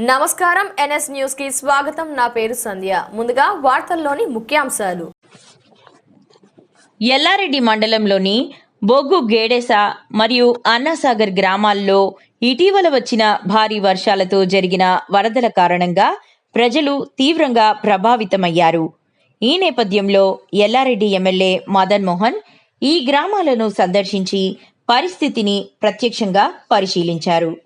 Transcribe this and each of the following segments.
నమస్కారం ఎన్ఎస్ న్యూస్కి స్వాగతం. నా పేరు సంధ్య. ముందుగా వార్తల్లోని ముఖ్యాంశాలు. ఎల్లారెడ్డి మండలంలోని బొగ్గు గేడెస మరియు అన్నాసాగర్ గ్రామాల్లో ఇటీవల వచ్చిన భారీ వర్షాలతో జరిగిన వరదల కారణంగా ప్రజలు తీవ్రంగా ప్రభావితమయ్యారు. ఈ నేపథ్యంలో ఎల్లారెడ్డి ఎమ్మెల్యే మదన్ మోహన్ ఈ గ్రామాలను సందర్శించి పరిస్థితిని ప్రత్యక్షంగా పరిశీలించారు.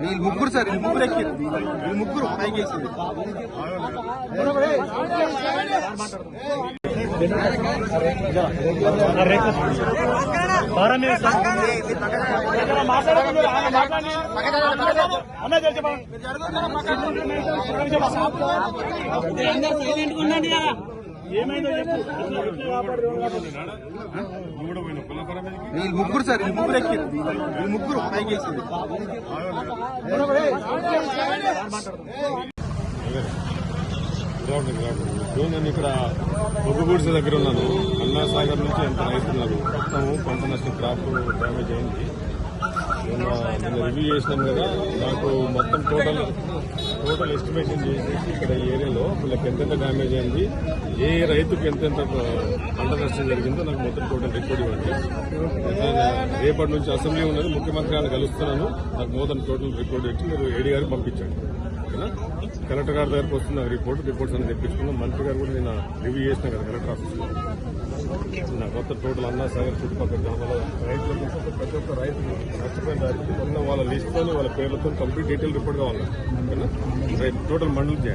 వీళ్ళు ముగ్గురు సార్ వీళ్ళు ముగ్గురు ఎక్కి వీళ్ళు ముగ్గురు పైకి వేసింది. వీళ్ళు ముగ్గురు సార్ వీళ్ళు ముగ్గురు ఎక్కి వీళ్ళు ముగ్గురు పైకి వేసింది. నేను ఇక్కడ బొగ్గుగూడ్స్ దగ్గర ఉన్నాను అన్నాసాగర్ నుంచి ఎంత రైతున్నారు మొత్తం పంట నష్టం క్రాప్ డ్యామేజ్ అయింది రివ్యూ చేసినాం కదా నాకు మొత్తం టోటల్ టోటల్ ఎస్టిమేషన్ చేసేసి ఇక్కడ ఈ ఏరియాలో వీళ్ళకి ఎంతెంత డ్యామేజ్ అయింది ఏ రైతుకు ఎంతెంత పంట నష్టం జరిగిందో నాకు మొత్తం టోటల్ రిపోర్ట్ ఇవ్వండి. రేపటి నుంచి అసెంబ్లీ ఉన్నది ముఖ్యమంత్రి గారిని కలుస్తున్నాను నాకు మొత్తం టోటల్ రిపోర్ట్ ఇచ్చి మీరు ఏడీ గారికి పంపించండి. కలెక్టర్ గారి దగ్గరకు వస్తున్న రిపోర్ట్ రిపోర్ట్స్ అన్ని తెప్పించుకున్నాం. మంత్రి గారు కూడా నేను రివ్యూ చేసిన కదా కలెక్టర్ ఆఫీస్లో. నా కొత్త టోటల్ అన్నా సాగర్ చుట్టుపక్కల గ్రామాల రైతులకు ప్రతి ఒక్క రైతు నష్టపోయిన రైతులు ఉన్న వాళ్ళ లిస్ట్తో వాళ్ళ పేర్లతో కంప్లీట్ డీటెయిల్ రిపోర్ట్ కావాలి ఓకేనా? టోటల్ మండలి చేయండి